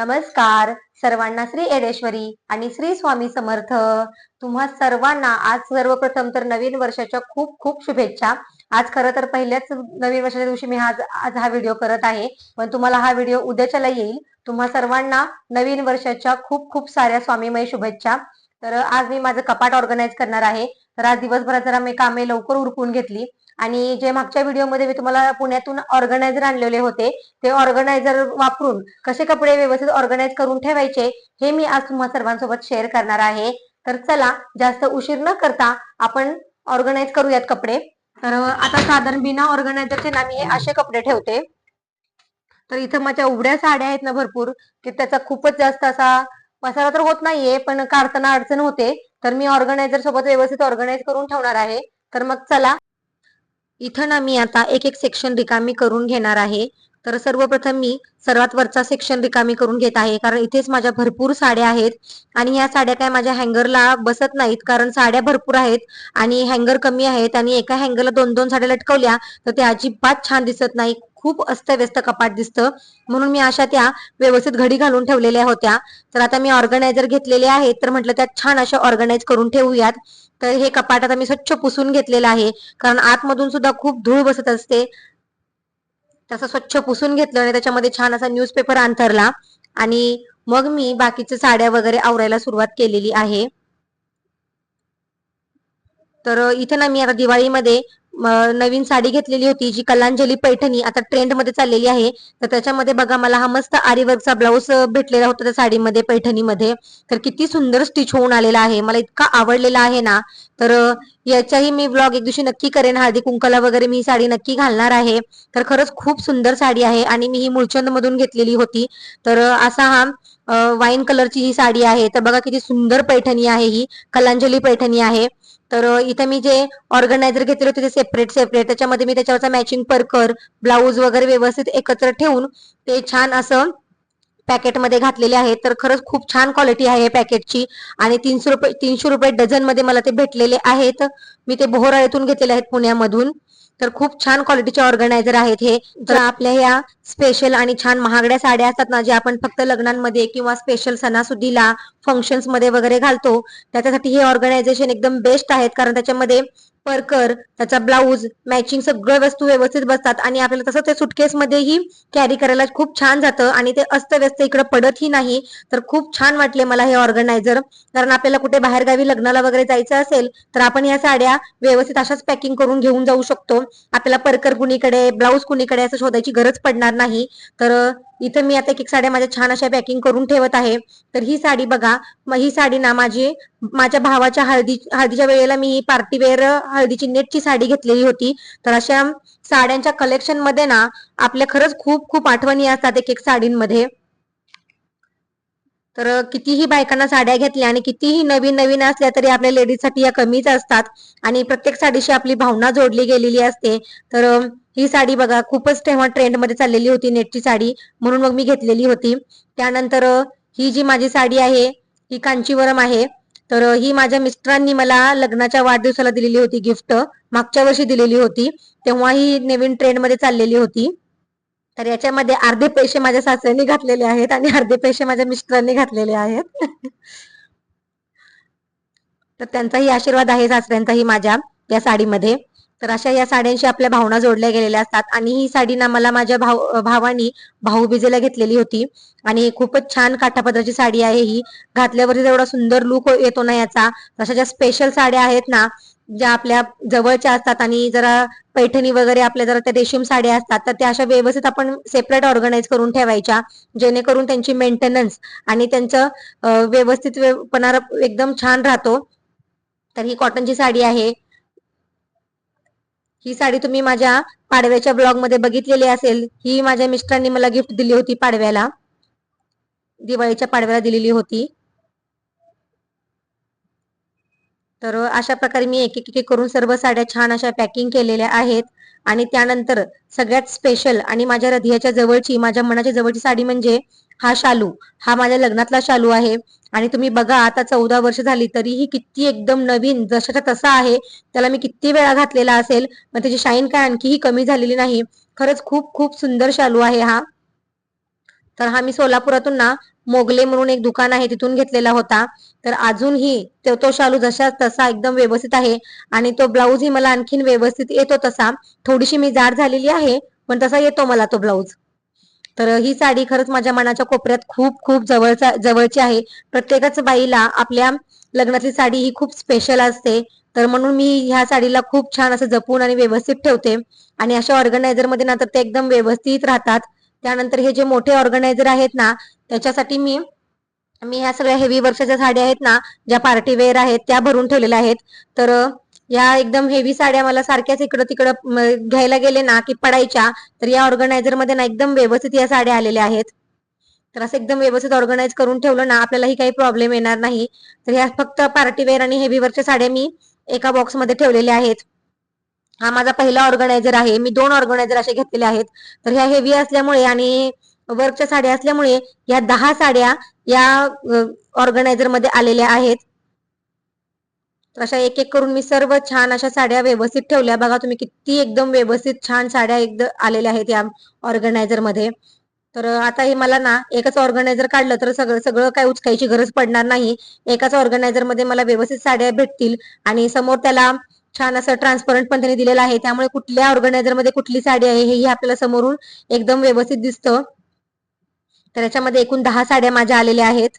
नमस्कार. सर्वांना श्री एडेश्वरी आणि श्री स्वामी समर्थ. तुम्हा सर्वांना आज सर्वप्रथम तर नवीन वर्षाच्या खूप खूप शुभेच्छा. आज खरं तर पहिल्याच नवीन वर्षाच्या दिवशी मी आज आज हा व्हिडिओ करत आहे. पण तुम्हाला हा व्हिडिओ उद्याच्याला येईल. तुम्हा सर्वांना नवीन वर्षाच्या खूप खूप साऱ्या स्वामीमय शुभेच्छा. तर आज मी माझं कपाट ऑर्गनाईज करणार आहे. तर आज दिवसभरात जरा मी कामे लवकर उरकून घेतली. आणि जे मागच्या व्हिडिओमध्ये मी तुम्हाला पुण्यातून ऑर्गनायझर आणलेले होते ते ऑर्गनायझर वापरून कसे कपडे व्यवस्थित ऑर्गनाईज करून ठेवायचे हे मी आज तुम्हा सर्वांसोबत शेअर करणार आहे. तर चला जास्त उशीर न करता आपण ऑर्गनाईज करूयात कपडे. तर आता साधारण बिना ऑर्गनायझरचे ना मी असे कपडे ठेवते. तर इथं माझ्या उघड्या साड्या आहेत ना भरपूर की त्याचा खूपच जास्त असा पसारा तर होत नाहीये पण काढताना अडचण होते. तर मी ऑर्गनायझर सोबत व्यवस्थित ऑर्गनाईज करून ठेवणार आहे. तर मग चला इथं ना मी आता एक एक सेक्शन रिकामी करून घेणार आहे. तर सर्वप्रथम मी सर्वात वरचा सेक्शन रिकामी करून घेत आहे. कारण इथेच माझ्या भरपूर साड्या आहेत. आणि ह्या साड्या काय माझ्या हँगरला बसत नाहीत. कारण साड्या भरपूर आहेत आणि हँगर कमी आहेत आणि एका हँगरला दोन दोन साड्या लटकवल्या तर ते अजिबात छान दिसत नाही. खूप अस्तव्यस्त कपाट दिसतं. म्हणून मी अशा त्या व्यवस्थित घडी घालून ठेवलेल्या होत्या. तर आता मी ऑर्गनायझर घेतलेले आहेत. तर म्हटलं त्यात छान अशा ऑर्गनाईज करून ठेवूयात. तर हे कपाट आता मी स्वच्छ पुसून घेतलेलं आहे. कारण आतमधून सुद्धा खूप धूळ बसत असते. तसं स्वच्छ पुसून घेतलं आणि त्याच्यामध्ये छान असा न्यूजपेपर अंतरला आणि मग मी बाकीच्या साड्या वगैरे आवरायला सुरुवात केलेली आहे. तर इथे ना मी आता दिवाळीमध्ये नवीन साडी घेतलेली होती जी कलांजली पैठणी आता ट्रेंडमध्ये चाललेली आहे. तर त्याच्यामध्ये बघा मला हा मस्त आरीवर्कचा ब्लाऊज भेटलेला होता त्या साडीमध्ये पैठणीमध्ये. तर किती सुंदर स्टिच होऊन आलेला आहे. मला इतका आवडलेला आहे ना. तर याच्याही मी ब्लॉग एक दिवशी नक्की करेन. हळदी कुंकला वगैरे मी साडी नक्की घालणार आहे. तर खरंच खूप सुंदर साडी आहे आणि मी ही मुळचंद मधून घेतलेली होती. तर असा हा वाईन कलरची ही साडी आहे. तर बघा किती सुंदर पैठणी आहे ही. कलांजली पैठणी आहे. तर इथे मी जे ऑर्गनायझर घेतले होते ते सेपरेट सेपरेट त्याच्यामध्ये मी त्याच्यावरचा मॅचिंग परकर ब्लाऊज वगैरे व्यवस्थित एकत्र ठेवून ते छान असं पॅकेटमध्ये घातलेले आहेत. तर खरंच खूप छान क्वालिटी आहे पॅकेटची आणि तीनशे रुपये तीनशे रुपये डझनमध्ये मला ते भेटलेले आहेत. मी ते बोहरा येथून घेतलेले आहेत पुण्यामधून. तर खूप छान क्वालिटीचे ऑर्गनायझर आहेत हे. तर आपल्या ह्या स्पेशल आणि छान महागड्या साड्या असतात ना जे आपण फक्त लग्नांमध्ये किंवा स्पेशल सणासुदीला फंक्शन्समध्ये वगैरे घालतो त्याच्यासाठी हे ऑर्गनायझेशन एकदम बेस्ट आहेत. कारण त्याच्यामध्ये परकर त्याचा ब्लाऊज मॅचिंग सगळ्या वस्तू व्यवस्थित बसतात. आणि आपल्याला तसं ते सुटकेस मध्येही कॅरी करायला खूप छान जातं आणि ते अस्तव्यस्त इकडे पडतही नाही. तर खूप छान वाटले मला हे ऑर्गनायझर कारण आपल्याला कुठे बाहेरगावी लग्नाला वगैरे जायचं असेल तर आपण या साड्या व्यवस्थित अशाच पॅकिंग करून घेऊन जाऊ शकतो. आपल्याला परकर कुणीकडे ब्लाऊज कुणीकडे असं शोधायची गरज पडणार नाही. तर इथं मी आता एक एक साड्या माझ्या छान अशा पॅकिंग करून ठेवत आहे. तर ही साडी बघा ही साडी ना माझी माझ्या भावाच्या हळदी हळदीच्या वेळेला मी ही पार्टीवेअर हळदीची नेटची साडी घेतलेली होती. तर अशा साड्यांच्या कलेक्शनमध्ये ना आपल्या खरंच खूप खूप आठवणी असतात एक एक साडींमध्ये. तर कितीही बायकांना साड्या घेतल्या आणि कितीही नवीन नवीन असल्या तरी आपल्या लेडीजसाठी या कमीच असतात. आणि प्रत्येक साडीशी आपली भावना जोडली गेलेली असते. तर ही साडी बघा खूपच तेव्हा ट्रेंडमध्ये चाललेली होती नेटची साडी. म्हणून मग मी घेतलेली होती. त्यानंतर ही जी माझी साडी आहे ही कांचीवरम आहे. तर ही माझ्या मिस्टरांनी मला लग्नाच्या वाढदिवसाला दिलेली होती गिफ्ट मागच्या वर्षी दिलेली होती. तेव्हा ही नवीन ट्रेंडमध्ये चाललेली होती. तर याच्यामध्ये अर्धे पैसे माझ्या सासऱ्यांनी घातलेले आहेत आणि अर्धे पैसे माझ्या मिस्टरांनी घातलेले आहेत. तर त्यांचाही आशीर्वाद आहे सासऱ्यांचाही माझ्या या साडीमध्ये. तर अशा या साड्यांशी आपल्या भावना जोडल्या गेलेल्या असतात आणि ही साडी ना मला माझ्या भाऊ भावानी भाऊबीजेला घेतलेली होती. आणि खूपच छान काठापदराची साडी आहे ही. घातल्यावरती एवढा सुंदर लुक येतो ना याचा तशा ज्या स्पेशल साड्या आहेत ना ज्या आपल्या जवळच्या असतात आणि जरा पैठणी वगैरे आपल्या जरा त्या रेशीम साड्या असतात तर त्या अशा व्यवस्थित आपण सेपरेट ऑर्गनाईज करून ठेवायच्या जेणेकरून त्यांची मेंटेनन्स आणि त्यांचं व्यवस्थित एकदम छान राहतो. तर ही कॉटनची साडी आहे. ही साडी तुम्ही माझ्या पाडव्याच्या ब्लॉगमध्ये बघितलेली असेल. ही माझ्या मिस्टरांनी मला गिफ्ट दिली होती पाडव्याला. दिवाळीच्या पाडव्याला दिलेली होती. तर अशा प्रकारे मी एक एक करून सर्व साड्या छान अशा पॅकिंग केलेल्या आहेत. आणि त्यानंतर सगळ्यात स्पेशल आणि माझ्या हृदयाच्या जवळची माझ्या मनाच्या जवळची साडी म्हणजे हा शालू. हा माझ्या लग्नातला शालू आहे. आणि तुम्ही बघा आता चौदा वर्ष झाली तरीही किती एकदम नवीन जशाच्या तसा आहे. त्याला मी किती वेळा घातलेला असेल मग त्याची शाईन काय आणखीही कमी झालेली नाही. खरंच खूप खूप सुंदर शालू आहे हा. तर हा मी सोलापुरातून ना मोगले म्हणून एक दुकान आहे तिथून घेतलेला होता. तर अजूनही तो तो शालू जशा तसा एकदम व्यवस्थित आहे आणि तो ब्लाऊजही मला आणखीन व्यवस्थित येतो तसा. थोडीशी मी जाड झालेली आहे पण तसा येतो मला तो ब्लाऊज. तर ही साडी खरंच माझ्या मनाच्या कोपऱ्यात खूप खूप जवळचा जवळची आहे. प्रत्येकच बाईला आपल्या लग्नातली साडी ही खूप स्पेशल असते. तर म्हणून मी ह्या साडीला खूप छान असं जपून आणि व्यवस्थित ठेवते. आणि अशा ऑर्गनायझरमध्ये ना तर ते एकदम व्यवस्थित राहतात. त्यानंतर हे जे मोठे ऑर्गनायझर आहेत ना त्याच्यासाठी मी मी ह्या सगळ्या हेवी वर्षाच्या साड्या आहेत ना ज्या पार्टी वेअर आहेत त्या भरून ठेवलेल्या आहेत. तर या एकदम हेवी साड्या मला सारख्याच इकडं तिकडं घ्यायला गेले ना की पडायच्या तर या ऑर्गनायझरमध्ये ना एकदम व्यवस्थित या साड्या आलेल्या आहेत. तर असं एकदम व्यवस्थित ऑर्गनाईज करून ठेवलं ना आपल्यालाही काही प्रॉब्लेम येणार नाही. तर ह्या फक्त पार्टी वेअर आणि हेवी वर्कच्या साड्या मी एका बॉक्समध्ये ठेवलेल्या आहेत. हा माझा पहिला ऑर्गनायझर आहे. मी दोन ऑर्गनायझर असे घेतलेले आहेत. तर ह्या हेवी असल्यामुळे आणि वर्कच्या साड्या असल्यामुळे या दहा साड्या या ऑर्गनायझरमध्ये आलेल्या आहेत. तर अशा एक एक करून मी सर्व छान अशा साड्या व्यवस्थित ठेवल्या. बघा तुम्ही किती एकदम व्यवस्थित छान साड्या एकदम आलेल्या आहेत या ऑर्गनायझरमध्ये तर आता हे मला ना एकच ऑर्गनायझर काढलं तर सगळं सगळं काय उचकायची गरज पडणार नाही. एकाच ऑर्गनायझरमध्ये मला व्यवस्थित साड्या भेटतील आणि समोर त्याला छान असं ट्रान्सपरंट पण त्यांनी दिलेलं आहे. त्यामुळे कुठल्या ऑर्गनायझरमध्ये कुठली साडी आहे हेही आपल्याला समोरून एकदम व्यवस्थित दिसतं. तर याच्यामध्ये एकूण दहा साड्या माझ्या आलेल्या आहेत.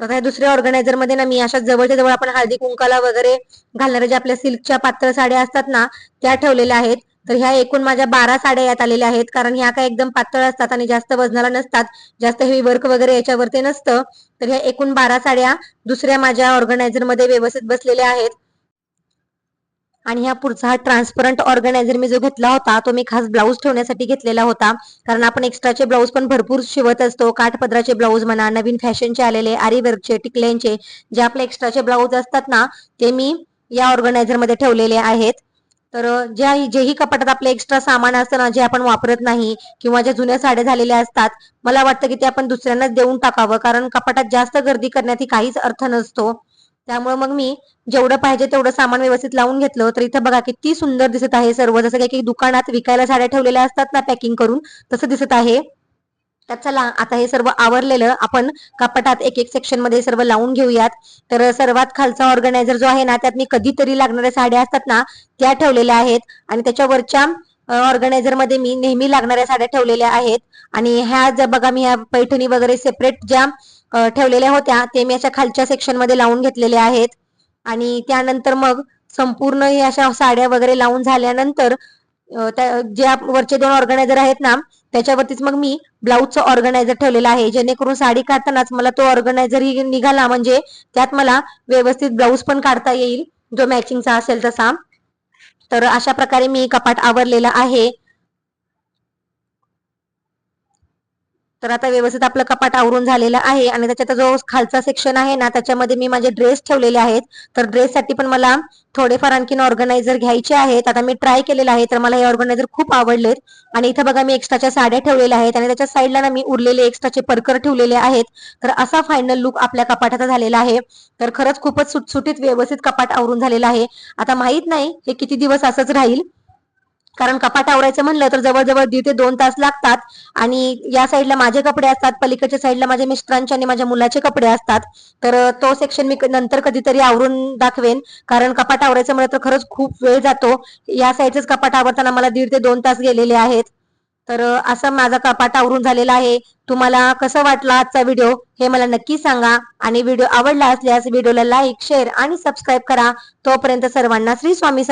तर आता दुसऱ्या ऑर्गनायझरमध्ये ना मी अशा जवळच्या जवळ आपण हळदी कुंकाला वगैरे घालणाऱ्या ज्या आपल्या सिल्कच्या पातळ साड्या असतात ना त्या ठेवलेल्या आहेत. तर ह्या एकूण माझ्या बारा साड्या यात आलेल्या आहेत. कारण ह्या काय एकदम पातळ असतात आणि जास्त वजनाला नसतात. जास्त हेवी वर्क वगैरे याच्यावरती नसतं. तर ह्या एकूण बारा साड्या दुसऱ्या माझ्या ऑर्गनायझरमध्ये व्यवस्थित बसलेल्या आहेत. आणि ह्या पुढचा हा ट्रान्सपरंट ऑर्गनायझर मी जो घेतला होता तो मी खास ब्लाऊज ठेवण्यासाठी घेतलेला होता. कारण आपण एक्स्ट्राचे ब्लाऊज पण भरपूर शिवत असतो. काठपदराचे ब्लाऊज म्हणा नवीन फॅशनचे आलेले आरीवर्कचे टिकल्यांचे जे आपले एक्स्ट्राचे ब्लाऊज असतात ना ते मी या ऑर्गनायझरमध्ये ठेवलेले आहेत. तर ज्या जेही कपाटात आपले एक्स्ट्रा सामान असतं ना जे आपण वापरत नाही किंवा ज्या जुन्या साड्या झालेल्या असतात मला वाटतं की ते आपण दुसऱ्यांनाच देऊन टाकावं. कारण कपाटात जास्त गर्दी करण्यात काहीच अर्थ नसतो. त्यामुळे मग मी जेवढं पाहिजे तेवढं सामान व्यवस्थित लावून घेतलं. तर इथं बघा किती सुंदर दिसत आहे सर्व. जसं काही दुकानात विकायला साड्या ठेवलेल्या असतात ना पॅकिंग करून तसं दिसत आहे. तर चला आता हे सर्व आवरलेलं आपण कपाटात एक एक सेक्शनमध्ये सर्व लावून घेऊयात. तर सर्वात खालचा ऑर्गनायझर जो आहे ना त्यात मी कधीतरी लागणाऱ्या साड्या असतात ना त्या ठेवलेल्या आहेत. आणि त्याच्यावरच्या ऑर्गनायझरमध्ये मी नेहमी लागणाऱ्या साड्या ठेवलेल्या आहेत. आणि ह्या ज्या बघा मी ह्या पैठणी वगैरे सेपरेट ज्या ठेवलेल्या होत्या. ते मी अशा खालच्या सेक्शनमध्ये लावून घेतलेल्या आहेत. आणि त्यानंतर मग संपूर्ण हे अशा साड्या वगैरे लावून झाल्यानंतर ज्या वरचे दोन ऑर्गनायझर आहेत ना त्याच्यावरतीच मग मी ब्लाऊजचं ऑर्गनायझर ठेवलेला आहे. जेणेकरून साडी काढतानाच मला तो ऑर्गनायझर निघाला. म्हणजे त्यात मला व्यवस्थित ब्लाऊज पण काढता येईल. जो मॅचिंगचा असेल तसा. तर अशा प्रकारे मी कपाट आवरलेला आहे. तर आता व्यवस्थित आपलं कपाट आवरून झालेलं आहे आणि त्याच्यात जो खालचा सेक्शन आहे ना त्याच्यामध्ये मी माझे ड्रेस ठेवलेले आहेत. तर ड्रेससाठी पण मला थोडेफार आणखीन ऑर्गनायझर घ्यायचे आहेत. आता मी ट्राय केलेलं आहे तर मला हे ऑर्गनायझर खूप आवडलेत. आणि इथं बघा मी एक्स्ट्राच्या साड्या ठेवलेल्या आहेत आणि त्याच्या साईडला ना मी उरलेले एक्स्ट्राचे परकर ठेवलेले आहेत. तर असा फायनल लुक आपल्या कपाटाचा झालेला आहे. तर खरंच खूपच सुटसुटीत व्यवस्थित कपाट आवरून झालेला आहे. आता माहीत नाही हे किती दिवस असंच राहील. कारण कपाट आवरायचं म्हणलं तर जवळजवळ दीड ते दोन तास लागतात. आणि या साईडला माझे कपडे असतात पलीकडच्या साईडला माझ्या मिस्टरांचे आणि माझ्या मुलाचे कपडे असतात. तर तो सेक्शन मी नंतर कधीतरी आवरून दाखवेन. कारण कपाट आवरायचं म्हणलं तर खरंच खूप वेळ जातो. या साईडचेच कपाट आवरताना मला दीड ते दोन तास गेलेले आहेत. तर असं माझा कपाट आवरून झालेला आहे. तुम्हाला कसं वाटला आजचा व्हिडिओ हे मला नक्की सांगा. आणि व्हिडिओ आवडला असल्यास व्हिडिओला लाईक शेअर आणि सबस्क्राईब करा. तोपर्यंत सर्वांना श्री स्वामी